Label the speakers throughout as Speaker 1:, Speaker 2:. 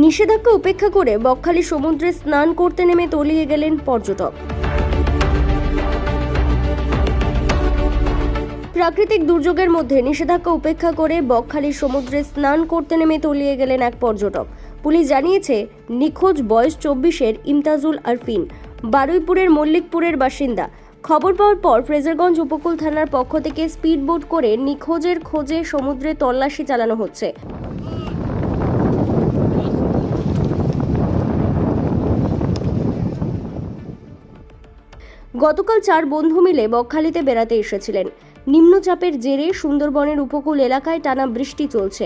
Speaker 1: নিষেধাজ্ঞা উপেক্ষা করে বকখালি সমুদ্রে স্নান করতে নেমে তলিয়ে গেলেন পর্যটক। প্রাকৃতিক দুর্যোগের মধ্যে নিষেধাজ্ঞা উপেক্ষা করে বকখালির সমুদ্রে স্নান করতে নেমে তলিয়ে গেলেন এক পর্যটক। পুলিশ জানিয়েছে, নিখোঁজ বয়স চব্বিশের ইমতাজুল আরফিন, বারুইপুরের মল্লিকপুরের বাসিন্দা। খবর পাওয়ার পর ফ্রেজারগঞ্জ উপকূল থানার পক্ষ থেকে স্পিড বোট করে নিখোঁজের খোঁজে সমুদ্রে তল্লাশি চালানো হচ্ছে। গতকাল চার বন্ধু মিলে বকখালিতে বেড়াতে এসেছিলেন। নিম্নচাপের জেরে সুন্দরবনের উপকূল এলাকায় টানা বৃষ্টি চলছে।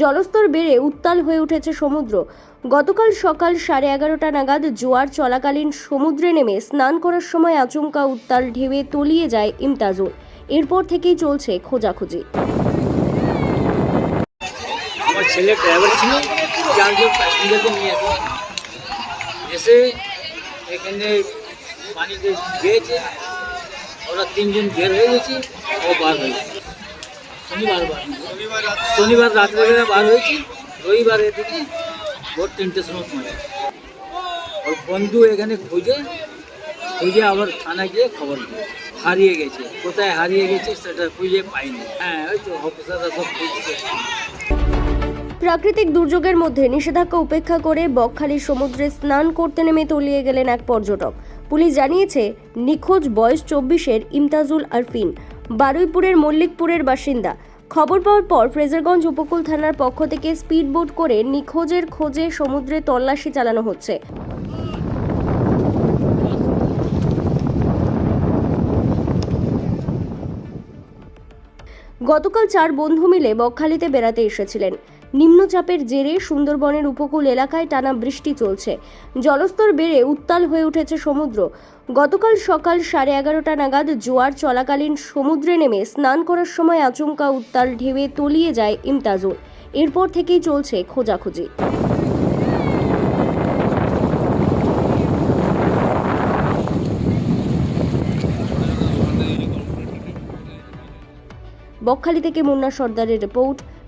Speaker 1: জলস্তর বেড়ে উত্তাল হয়ে উঠেছে সমুদ্র। গতকাল সকাল সাড়ে এগারোটা নাগাদ জোয়ার চলাকালীন সমুদ্রে নেমে স্নান করার সময় আচমকা উত্তাল ঢেউয়ে তলিয়ে যায় ইমতাজুল। এরপর থেকেই চলছে খোঁজাখুঁজি।
Speaker 2: ছেলে ড্রাইভার ছিল পানিতে গিয়েছে ওরা তিনজন বের হয়ে গেছে, ও বার হয়েছে। শনিবার বার। শনিবার বার হয়েছি ভোর তিনটের সময় পৌঁছে ওর বন্ধু এখানে খুঁজে খুঁজে আবার থানা গিয়ে খবর দিয়েছে। হারিয়ে গেছে। কোথায় হারিয়ে গেছে সেটা খুঁজে পাইনি। হ্যাঁ ওই তো অফিসাররা সব খুঁজছে।
Speaker 1: প্রাকৃতিক দুর্যোগের মধ্যে নিষেধাজ্ঞা উপেক্ষা করে বকখালির সমুদ্রে স্নান করতে নেমে তলিয়ে গেলেন এক পর্যটক। পুলিশ জানিয়েছে, নিখোঁজ বয়স চব্বিশের ইমতাজুল আরফিন, বারুইপুরের মল্লিকপুরের বাসিন্দা। খবর পাওয়ার পর ফ্রেজারগঞ্জ উপকূল থানার পক্ষ থেকে স্পিড বোট করে নিখোঁজের খোঁজে সমুদ্রে তল্লাশি চালানো হচ্ছে। গতকাল চার বন্ধু মিলে বকখালিতে বেড়াতে এসেছিলেন। নিম্নচাপের জেরে সুন্দরবনের উপকূল এলাকায় টানা বৃষ্টি চলছে। জলস্তর বেড়ে উত্তাল হয়ে উঠেছে সমুদ্র। গতকাল সকাল সাড়ে এগারোটা নাগাদ জোয়ার চলাকালীন সমুদ্রে নেমে স্নান করার সময় আচমকা উত্তাল ঢেউয়ে তলিয়ে যায় ইমতাজুল। এরপর থেকেই চলছে খোঁজাখুঁজি। বকখালি থেকে মুন্না সর্দারের রিপোর্ট